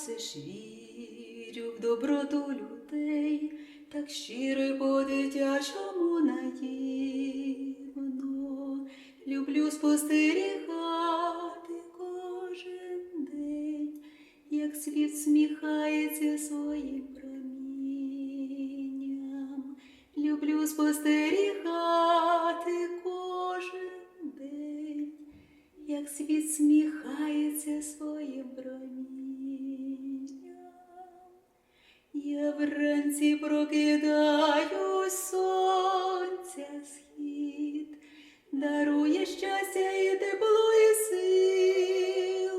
все ж вірю в доброту людей, так щиро й по-дитячому наївно. Люблю спостерігати кожен день, як світ сміхається своїм промінням. Люблю спостерігати кожен день, як світ сміхається своїм промінням. Вранці прокидаю сонця схід, дарує щастя і тепло, і силу.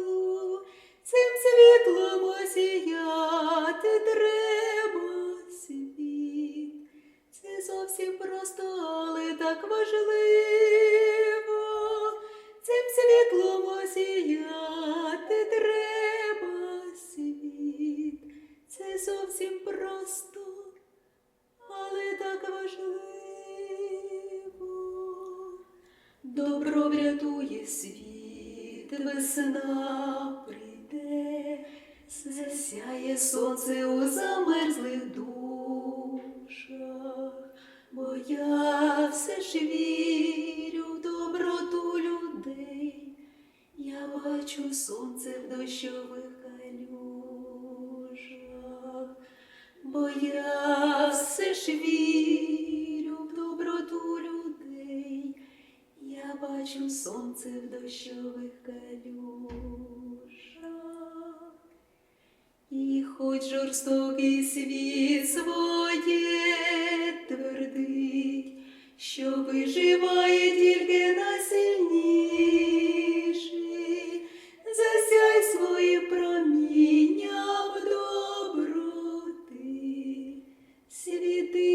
Цим світлом осіяти треба Добро врятує світ, весна прийде, засяє сонце у замерзлих душах, бо я все ж вірю в доброту людей, я бачу сонце в дощових калюжах, бо я все ж вірю в дощових калюжах. І хоч жорстокий світ своє твердить, що виживає тільки найсильніший, засяй своїм промінням доброти. Світи,